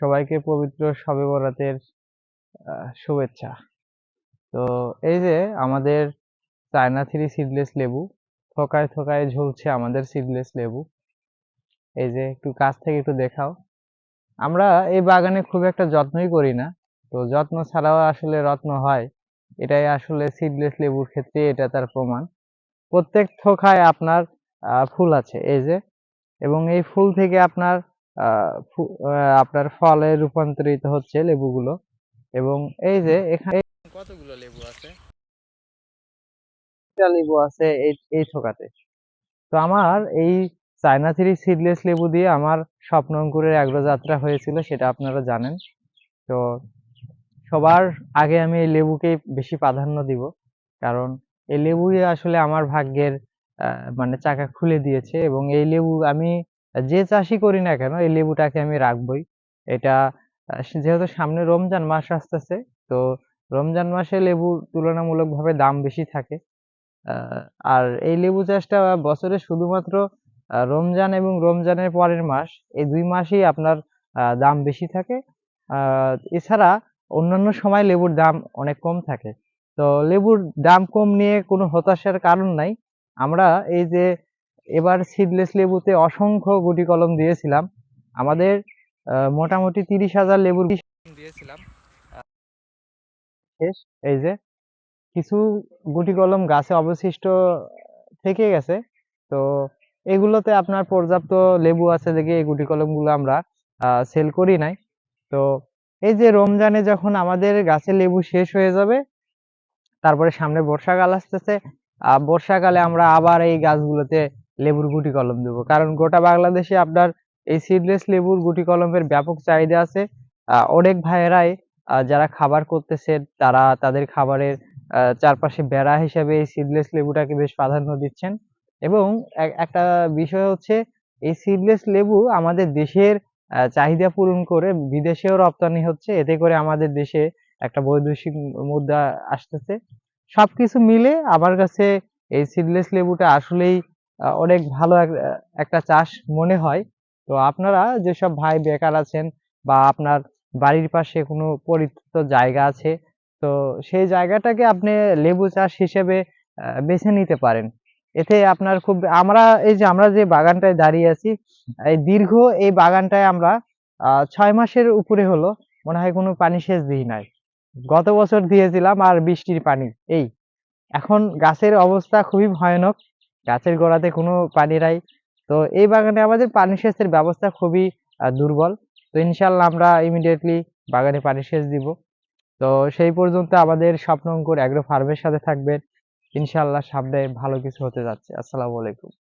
সবাইকে পবিত্র শবে বরাতের শুভেচ্ছা। তো এই যে আমাদের চায়না থ্রি সিডলেস লেবু, থোকায় থোকায় ঝুলছে আমাদের সিডলেস লেবু। এই যে একটু কাছ থেকে একটু দেখাও। আমরা এই বাগানে খুব একটা যত্নই করি না। তো যত্ন ছাড়াও আসলে রত্ন হয়। এটাই আসলে সিডলেস লেবুর ক্ষেত্রে এটা তার প্রমাণ। প্রত্যেক থোকায় আপনার ফুল আছে, এই যে। এবং এই ফুল থেকে আপনার আপনার ফলে রূপান্তরিত হচ্ছে লেবুগুলো। এবং এই যে এখানে কতগুলো লেবু আছে? লেবু আছে এই থোকাতে। তো আমার এই চায়না থ্রি সিডলেস লেবু দিয়ে আমার স্বপ্ন অঙ্কুরের অ্যাগ্রোযাত্রা হয়েছিল সেটা আপনারা জানেন। তো সবার আগে আমি এই লেবুকেই বেশি প্রাধান্য দিব কারণ এই লেবুই আসলে আমার ভাগ্যের আহ, মানে চাকা খুলে দিয়েছে। এবং এই লেবু আমি যে চাষই করি না কেন, এই লেবুটাকে আমি রাখবই। এটা যেহেতু সামনে রমজান মাস আসতেছে, তো রমজান মাসে লেবুর তুলনামূলকভাবে দাম বেশি থাকে। আর এই লেবু চাষটা বছরে শুধুমাত্র রমজান এবং রমজানের পরের মাস, এই দুই মাসেই আপনার দাম বেশি থাকে। এছাড়া অন্যান্য সময় লেবুর দাম অনেক কম থাকে। তো লেবুর দাম কম নিয়ে কোনো হতাশার কারণ নাই। আমরা এই যে এবার সিডলেস লেবুতে অসংখ্য গুটি কলম দিয়েছিলাম। আমাদের মোটামুটি তিরিশ হাজার লেবুর দিয়েছিলাম। শেষ, এই যে কিছু গুটি কলম গাছে অবশিষ্ট থেকে গেছে। তো এগুলোতে আপনার পর্যাপ্ত লেবু আছে দেখে এই গুটি কলমগুলো আমরা সেল করি নাই। তো এই যে রমজানে যখন আমাদের গাছের লেবু শেষ হয়ে যাবে, তারপরে সামনে বর্ষাকাল আসতেছে। বর্ষাকালে আমরা আবার এই গাছগুলোতে লেবুর গুটি কলম দেবো। কারণ গোটা বাংলাদেশে আপনার এই সিডলেস লেবুর গুটি কলমের ব্যাপক চাহিদা আছে। অনেক ভাইয়েরাই যারা খাবার করতেছে তারা তাদের খাবারের চারপাশে বেড়া হিসেবে এই সিডলেস লেবুটাকে বেশ প্রাধান্য দিচ্ছেন। এবং একটা বিষয় হচ্ছে, এই সিডলেস লেবু আমাদের দেশের চাহিদা পূরণ করে বিদেশেও রপ্তানি হচ্ছে। এতে করে আমাদের দেশে একটা বৈদেশিক মুদ্রা আসতেছে। সবকিছু মিলে আমার কাছে এই সিডলেস লেবুটা আসলেই অনেক ভালো এক- একটা চাষ মনে হয়। তো আপনারা যেসব ভাই বেকার আছেন বা আপনার বাড়ির পাশে কোনো পরিত্যক্ত জায়গা আছে, তো সেই জায়গাটাকে আপনি লেবু চাষ হিসেবে বেছে নিতে পারেন। এতে আপনার খুব, আমরা এই যে আমরা যে বাগানটায় দাঁড়িয়ে আছি, এই দীর্ঘ এই বাগানটায় আমরা ছয় মাসের উপরে হলো, মনে হয় কোনো পানি সেচ দিই নাই। গত বছর দিয়েছিলাম আর বৃষ্টির পানি, এই। এখন গাছের অবস্থা খুবই ভয়ানক। গাছের গোড়াতে কোনো পানি নাই। তো এই বাগানে আমাদের পানি সেচের ব্যবস্থা খুবই দুর্বল। তো ইনশাল্লাহ আমরা ইমিডিয়েটলি বাগানে পানি সেচ দিব। তো সেই পর্যন্ত আমাদের স্বপ্ন অঙ্কুর অ্যাগ্রো ফার্মের সাথে থাকবেন। ইনশাল্লাহ সামনে ভালো কিছু হতে যাচ্ছে। আসসালামু আলাইকুম।